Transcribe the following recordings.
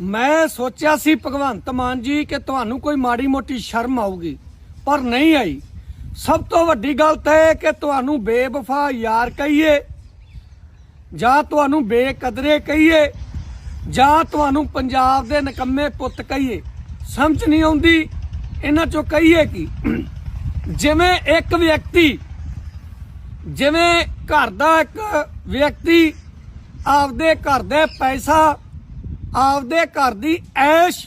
ਮੈਂ ਸੋਚਿਆ ਸੀ, ਭਗਵੰਤ ਮਾਨ ਜੀ, ਕਿ ਤੁਹਾਨੂੰ ਕੋਈ ਮਾੜੀ ਮੋਟੀ ਸ਼ਰਮ ਆਊਗੀ, ਪਰ ਨਹੀਂ ਆਈ। ਸਭ ਤੋਂ ਵੱਡੀ ਗੱਲ ਤਾਂ ਇਹ ਕਿ ਤੁਹਾਨੂੰ ਬੇਵਫਾ ਯਾਰ ਕਹੀਏ, ਜਾਂ ਤੁਹਾਨੂੰ ਬੇਕਦਰੇ ਕਹੀਏ, ਜਾਂ ਤੁਹਾਨੂੰ ਪੰਜਾਬ ਦੇ ਨਕੰਮੇ ਪੁੱਤ ਕਹੀਏ। ਸਮਝ ਨਹੀਂ ਆਉਂਦੀ, ਇਹਨਾਂ ਚੋਂ ਕਹੀਏ ਕੀ? ਜਿਵੇਂ ਇੱਕ ਵਿਅਕਤੀ, ਜਿਵੇਂ ਘਰ ਦਾ ਇੱਕ ਵਿਅਕਤੀ ਆਪਦੇ ਘਰ ਦੇ ਪੈਸਾ ਆਪਦੇ ਘਰ ਦੀ ਐਸ਼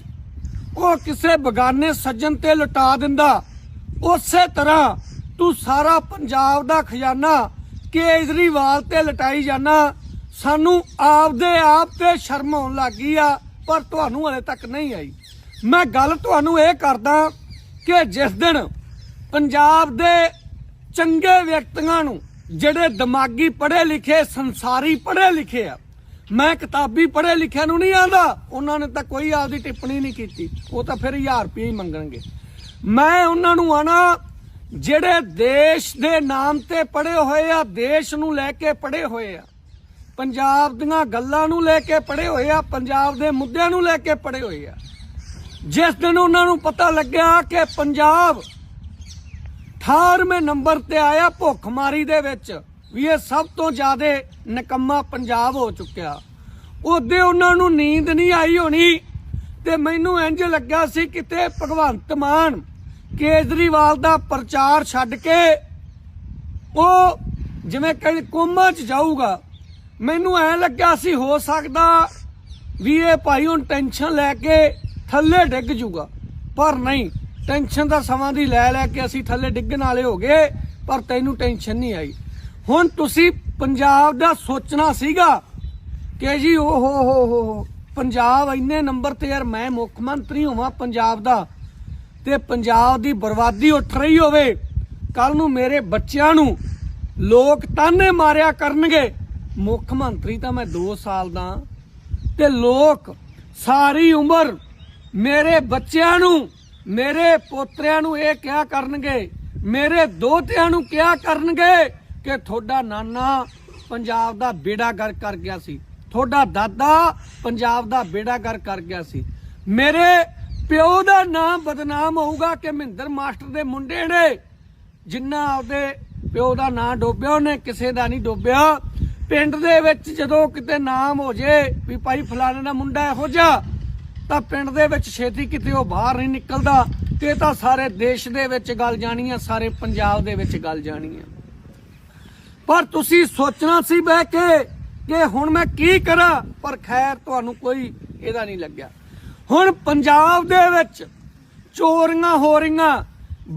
ਉਹ ਕਿਸੇ ਬਗਾਨੇ ਸੱਜਣ ਤੇ ਲੁਟਾ ਦਿੰਦਾ। ਉਸੇ ਤਰ੍ਹਾਂ ਤੂੰ ਸਾਰਾ ਪੰਜਾਬ ਦਾ ਖਜ਼ਾਨਾ ਕੇਜਰੀਵਾਲ ਤੇ ਲਟਾਈ ਜਾਣਾ ਸਾਨੂੰ ਆਪਦੇ ਆਪ ਤੇ ਸ਼ਰਮ ਆਉਣ ਲੱਗੀ ਆ, ਪਰ ਤੁਹਾਨੂੰ ਹਲੇ ਤੱਕ ਨਹੀਂ ਆਈ। ਮੈਂ ਗੱਲ ਤੁਹਾਨੂੰ ਇਹ ਕਰਦਾ ਕਿ ਜਿਸ ਦਿਨ ਪੰਜਾਬ ਦੇ ਚੰਗੇ ਵਿਅਕਤੀਆਂ ਨੂੰ ਜਿਹੜੇ ਦਿਮਾਗੀ ਪੜ੍ਹੇ ਲਿਖੇ, ਸੰਸਾਰੀ ਪੜ੍ਹੇ ਲਿਖੇ ਆ ਮੈਂ ਕਿਤਾਬੀ ਪੜ੍ਹੇ ਲਿਖਿਆ ਨੂੰ ਨਹੀਂ ਆਂਦਾ। ਉਹਨਾਂ ਨੇ ਤਾਂ ਕੋਈ ਆਪਦੀ ਟਿੱਪਣੀ ਨਹੀਂ ਕੀਤੀ। ਉਹ ਤਾਂ ਫਿਰ 1000 ਰੁਪਏ ਹੀ ਮੰਗਣਗੇ। ਮੈਂ ਉਹਨਾਂ ਨੂੰ ਆਣਾ, ਜਿਹੜੇ ਦੇਸ਼ ਦੇ ਨਾਮ ਤੇ ਪੜ੍ਹੇ ਹੋਏ ਆ, ਦੇਸ਼ ਨੂੰ ਲੈ ਕੇ ਪੜ੍ਹੇ ਹੋਏ ਆ। ਪੰਜਾਬ ਦੀਆਂ ਗੱਲਾਂ ਨੂੰ ਲੈ ਕੇ ਪੜ੍ਹੇ ਹੋਏ ਆ, ਪੰਜਾਬ ਦੇ ਮੁੱਦਿਆਂ ਨੂੰ ਲੈ ਕੇ ਪੜ੍ਹੇ ਹੋਏ ਆ। ਜਿਸ ਦਿਨ ਉਹਨਾਂ ਨੂੰ ਪਤਾ ਲੱਗਿਆ ਕਿ ਪੰਜਾਬ 18ਵੇਂ ਨੰਬਰ ਤੇ ਆਇਆ ਭੁੱਖਮਾਰੀ ਦੇ ਵਿੱਚ ਵੀ ਇਹ ਸਭ ਤੋਂ ਜ਼ਿਆਦਾ ਨਕੰਮਾ ਪੰਜਾਬ ਹੋ ਚੁੱਕਿਆ। ਉਹਦੇ ਉਹਨਾਂ ਨੂੰ ਨੀਂਦ ਨਹੀਂ ਆਈ ਹੋਣੀ ਤੇ ਮੈਨੂੰ ਇੰਜ ਲੱਗਾ ਸੀ ਕਿਤੇ ਭਗਵੰਤ ਮਾਨ ਕੇਜਰੀਵਾਲ ਦਾ ਪ੍ਰਚਾਰ ਛੱਡ ਕੇ ਉਹ ਜਿਵੇਂ ਕਈ ਕੋਮਾ ਚ ਜਾਊਗਾ। ਮੈਨੂੰ ਐ ਲੱਗਿਆ ਸੀ ਹੋ ਸਕਦਾ ਵੀ ਇਹ ਭਾਈ ਹੁਣ ਟੈਨਸ਼ਨ ਲੈ ਕੇ ਥੱਲੇ ਡਿੱਗ ਜੂਗਾ। ਪਰ ਨਹੀਂ, ਟੈਨਸ਼ਨ ਦਾ ਸਮਾਂ ਦੀ ਲੈ ਲੈ ਕੇ ਅਸੀਂ ਥੱਲੇ ਡਿੱਗਣ ਵਾਲੇ ਹੋ ਗਏ, ਪਰ ਤੈਨੂੰ ਟੈਨਸ਼ਨ ਨਹੀਂ ਆਈ। ਹੁਣ ਤੁਸੀਂ ਪੰਜਾਬ ਦਾ ਸੋਚਣਾ ਸੀਗਾ ਕਿ ਜੀ ਓ ਹੋ ਹੋ ਹੋ ਪੰਜਾਬ ਇੰਨੇ ਨੰਬਰ ਤੇ ਯਾਰ ਮੈਂ ਮੁੱਖ ਮੰਤਰੀ ਹੋਵਾਂ ਪੰਜਾਬ ਦਾ ਤੇ ਪੰਜਾਬ ਦੀ ਬਰਬਾਦੀ ਉੱਠ ਰਹੀ ਹੋਵੇ ਕੱਲ ਨੂੰ ਮੇਰੇ ਬੱਚਿਆਂ ਨੂੰ ਲੋਕ ਤਾਨੇ ਮਾਰਿਆ ਕਰਨਗੇ। ਮੁੱਖ ਮੰਤਰੀ ਤਾਂ ਮੈਂ 2 ਸਾਲ ਦਾ ਤੇ ਲੋਕ ਸਾਰੀ ਉਮਰ ਮੇਰੇ ਬੱਚਿਆਂ ਨੂੰ, ਮੇਰੇ ਪੋਤਰਿਆਂ ਨੂੰ ਇਹ ਕਿਹਾ ਕਰਨਗੇ, ਮੇਰੇ ਦੋਤਿਆਂ ਨੂੰ ਕਿਹਾ ਕਰਨਗੇ ਕਿ ਤੁਹਾਡਾ ਨਾਨਾ ਪੰਜਾਬ ਦਾ ਬੇੜਾ ਗਰ ਕਰ ਗਿਆ ਸੀ। ਤੁਹਾਡਾ ਦਾਦਾ ਪੰਜਾਬ ਦਾ ਬੇੜਾ ਗਰ ਕਰ ਗਿਆ ਸੀ। ਮੇਰੇ ਪਿਓ ਦਾ ਨਾਮ ਬਦਨਾਮ ਹੋਊਗਾ ਕਿ ਮਹਿੰਦਰ ਮਾਸਟਰ ਦੇ ਮੁੰਡੇ ਨੇ ਜਿੰਨਾ ਆਪਦੇ ਪਿਓ ਦਾ ਨਾਂ ਡੋਬਿਆ, ਉਹਨੇ ਕਿਸੇ ਦਾ ਨਹੀਂ ਡੋਬਿਆ। ਪਿੰਡ ਦੇ ਵਿੱਚ ਜਦੋਂ ਕਿਤੇ ਨਾਮ ਹੋ ਜੇ ਵੀ ਭਾਈ ਫਲਾਣੇ ਦਾ ਮੁੰਡਾ ਇਹੋ ਜਿਹਾ, ਤਾਂ ਪਿੰਡ ਦੇ ਵਿੱਚ ਛੇਤੀ ਕਿਤੇ ਉਹ ਬਾਹਰ ਨਹੀਂ ਨਿਕਲਦਾ। ਤੇ ਤਾਂ ਸਾਰੇ ਦੇਸ਼ ਦੇ ਵਿੱਚ ਗੱਲ ਜਾਣੀ ਆ, ਸਾਰੇ ਪੰਜਾਬ ਦੇ ਵਿੱਚ ਗੱਲ ਜਾਣੀ ਆ। ਪਰ ਤੁਸੀਂ ਸੋਚਣਾ ਸੀ ਬਹਿ ਕੇ ਕਿ ਹੁਣ ਮੈਂ ਕੀ ਕਰਾਂ? ਪਰ ਖੈਰ ਤੁਹਾਨੂੰ ਕੋਈ ਇਹਦਾ ਨਹੀਂ ਲੱਗਿਆ। ਹੁਣ ਪੰਜਾਬ ਦੇ ਵਿੱਚ ਚੋਰੀਆਂ ਹੋ ਰਹੀਆਂ,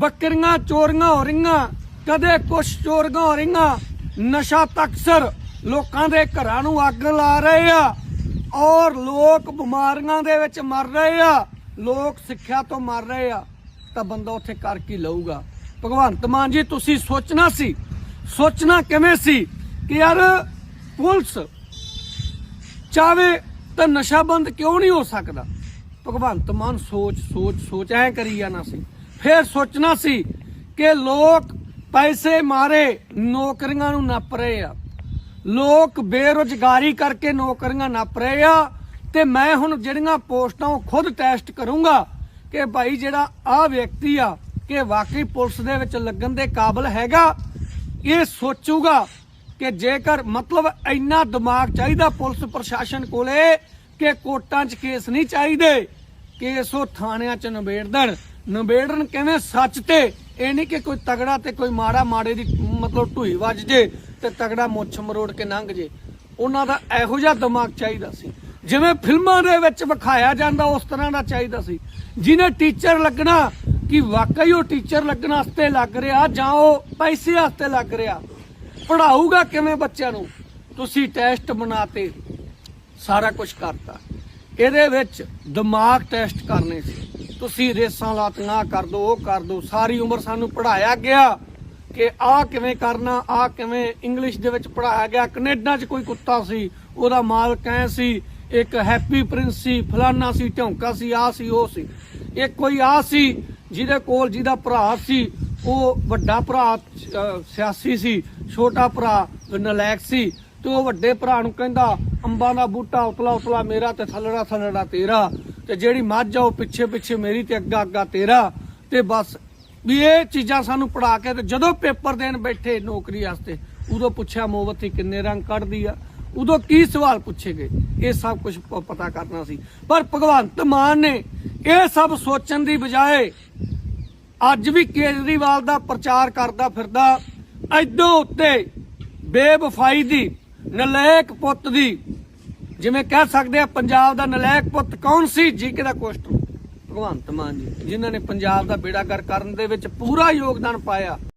ਬੱਕਰੀਆਂ ਚੋਰੀਆਂ ਹੋ ਰਹੀਆਂ, ਕਦੇ ਕੁਛ ਚੋਰੀਆਂ ਹੋ ਰਹੀਆਂ, ਨਸ਼ਾ ਤਕਸਰ ਲੋਕਾਂ ਦੇ ਘਰਾਂ ਨੂੰ ਅੱਗ ਲਾ ਰਹੇ ਆ ਔਰ ਲੋਕ ਬਿਮਾਰੀਆਂ ਦੇ ਵਿੱਚ ਮਰ ਰਹੇ ਆ, ਲੋਕ ਸਿੱਖਿਆ ਤੋਂ ਮਰ ਰਹੇ ਆ, ਤਾਂ ਬੰਦਾ ਉੱਥੇ ਕਰ ਕੀ ਲਊਗਾ? ਭਗਵੰਤ ਮਾਨ ਜੀ, ਤੁਸੀਂ ਸੋਚਣਾ ਸੀ ਸੋਚਣਾ ਕਿਵੇਂ ਸੀ ਕਿ ਯਾਰ ਪੁਲਿਸ ਚਾਵੇ ਤਾਂ ਨਸ਼ਾ ਬੰਦ ਕਿਉਂ ਨਹੀਂ ਹੋ ਸਕਦਾ? ਭਗਵੰਤ ਮਾਨ ਸੋਚ ਸੋਚ ਸੋਚ, ਐ ਕਰੀ ਜਾਣਾ ਸੀ। ਫਿਰ ਸੋਚਣਾ ਸੀ ਕਿ ਲੋਕ ਪੈਸੇ ਮਾਰੇ, ਨੌਕਰੀਆਂ ਨੂੰ ਨੱਪ ਰਹੇ ਆ। ਲੋਕ ਬੇਰੁਜ਼ਗਾਰੀ ਕਰਕੇ ਨੌਕਰੀਆਂ ਨੱਪ ਰਹੇ ਆ ਤੇ ਮੈਂ ਹੁਣ ਜਿਹੜੀਆਂ ਪੋਸਟਾਂ ਉਹ ਖੁਦ ਟੈਸਟ ਕਰੂੰਗਾ ਕਿ ਭਾਈ ਜਿਹੜਾ ਆ ਵਿਅਕਤੀ ਆ, ਕਿ ਵਾਕਈ ਪੁਲਿਸ ਦੇ ਵਿੱਚ ਲੱਗਣ ਦੇ ਕਾਬਿਲ ਹੈਗਾ? ਇਹ ਸੋਚੂਗਾ ਕਿ ਜੇਕਰ ਮਤਲਬ ਇੰਨਾ ਦਿਮਾਗ ਚਾਹੀਦਾ ਪੁਲਿਸ ਪ੍ਰਸ਼ਾਸਨ ਕੋਲੇ ਕਿ ਕੋਰਟਾਂ 'ਚ ਕੇਸ ਨਹੀਂ ਚਾਹੀਦੇ, ਕੇਸ ਉਹ ਥਾਣਿਆਂ 'ਚ ਨਿਬੇੜ ਦੇਣ ਨਿਬੇੜਨ ਕਿਵੇਂ ਸੱਚ ਤੇ? ਇਹ ਨਹੀਂ ਕਿ ਕੋਈ ਤਗੜਾ ਤੇ ਕੋਈ ਮਾੜਾ, ਮਾੜੇ ਦੀ ਮਤਲਬ ਢੂਈ ਵੱਜ ਜੇ ਤੇ ਤਗੜਾ ਮੁੱਛ ਮਰੋੜ ਕੇ ਲੰਘ ਜੇ। ਉਹਨਾਂ ਦਾ ਇਹੋ ਜਿਹਾ ਦਿਮਾਗ ਚਾਹੀਦਾ ਸੀ। ਜਿਵੇਂ ਫਿਲਮਾਂ ਦੇ ਵਿੱਚ ਵਿਖਾਇਆ ਜਾਂਦਾ ਉਸ ਤਰ੍ਹਾਂ ਦਾ ਚਾਹੀਦਾ ਸੀ। ਜਿਹਨੇ ਟੀਚਰ ਲੱਗਣਾ ਕਿ ਵਾਕਈ ਉਹ ਟੀਚਰ ਲੱਗਣ ਵਾਸਤੇ ਲੱਗ ਰਿਹਾ ਜਾਂ ਉਹ ਪੈਸੇ ਵਾਸਤੇ ਲੱਗ ਰਿਹਾ? ਪੜਾਊਗਾ ਕਿਵੇਂ ਬੱਚਿਆਂ ਨੂੰ? ਤੁਸੀਂ ਟੈਸਟ ਬਣਾਤੇ, ਸਾਰਾ ਕੁਝ ਕਰਤਾ। ਇਹਦੇ ਵਿੱਚ ਦਿਮਾਗ ਟੈਸਟ ਕਰਨੇ ਸੀ। ਤੁਸੀਂ ਰੇਸਾਂ ਲਾਤੀਆਂ ਕਰ ਦੋ, ਉਹ ਕਰ ਦੋ। ਸਾਰੀ ਉਮਰ ਸਾਨੂੰ ਪੜਾਇਆ ਗਿਆ ਕਿ ਆਹ ਕਿਵੇਂ ਕਰਨਾ, ਆਹ ਕਿਵੇਂ ਇੰਗਲਿਸ਼ ਦੇ ਵਿੱਚ ਪੜਾਇਆ ਗਿਆ। ਕੈਨੇਡਾ 'ਚ ਕੋਈ ਕੁੱਤਾ ਸੀ, ਉਹਦਾ ਮਾਲਕ ਐ ਸੀ, ਇੱਕ ਹੈਪੀ ਪ੍ਰਿੰਸ ਸੀ, ਫਲਾਨਾ ਸੀ, ਢੌਂਕਾ ਸੀ ਆ ਸੀ, ਉਹ ਸੀ। ਇੱਕ ਕੋਈ ਆ ਸੀ ਜਿਹਦੇ ਕੋਲ ਜਿਹਦਾ ਭਰਾ ਸੀ, ਉਹ ਵੱਡਾ ਭਰਾ ਸਿਆਸੀ ਸੀ, ਛੋਟਾ ਭਰਾ ਨਲੈਕ ਸੀ, ਤੇ ਉਹ ਵੱਡੇ ਭਰਾ ਨੂੰ ਕਹਿੰਦਾ, ਅੰਬਾਂ ਦਾ ਬੂਟਾ ਉਤਲਾ ਉਤਲਾ ਮੇਰਾ ਤੇ ਥੱਲੜਾ ਥੱਲੜਾ ਤੇਰਾ, ਤੇ ਜਿਹੜੀ ਮੱਝ ਆ ਉਹ ਪਿੱਛੇ ਪਿੱਛੇ ਮੇਰੀ ਤੇ ਅੱਗਾ ਅੱਗਾ ਤੇਰਾ, ਤੇ ਬਸ ਵੀ ਇਹ ਚੀਜ਼ਾਂ ਸਾਨੂੰ ਪੜਾ ਕੇ ਤੇ ਜਦੋਂ ਪੇਪਰ ਦੇਣ ਬੈਠੇ ਨੌਕਰੀ ਵਾਸਤੇ, ਉਦੋਂ ਪੁੱਛਿਆ ਮੋਮਬੱਤੀ ਕਿੰਨੇ ਰੰਗ ਕੱਢਦੀ ਆ, ਉਦੋਂ ਕੀ ਸਵਾਲ ਪੁੱਛੇ ਗਏ, ਇਹ ਸਭ ਕੁਝ ਪਤਾ ਕਰਨਾ ਸੀ। ਪਰ ਭਗਵੰਤ ਮਾਨ ਨੇ ਇਹ ਸਭ ਸੋਚਣ ਦੀ ਬਜਾਏ ਅੱਜ ਵੀ ਕੇਜਰੀਵਾਲ ਦਾ ਪ੍ਰਚਾਰ ਕਰਦਾ ਫਿਰਦਾ ਐਦੋਂ ਉੱਤੇ ਬੇਵਫਾਈ ਦੀ ਨਲਾਇਕ ਪੁੱਤ ਦੀ ਜਿਵੇਂ ਕਹਿ ਸਕਦੇ ਆ ਪੰਜਾਬ ਦਾ ਨਲਾਇਕ ਪੁੱਤ ਕੌਣ ਸੀ? ਜੀਕੇ ਦਾ ਕੁਐਸਚਨ ਭਗਵੰਤ ਮਾਨ ਜੀ। ਜਿਨ੍ਹਾਂ ਨੇ ਪੰਜਾਬ ਦਾ ਬੇੜਾ ਗਰ ਕਰਨ ਦੇ ਵਿੱਚ ਪੂਰਾ ਯੋਗਦਾਨ ਪਾਇਆ।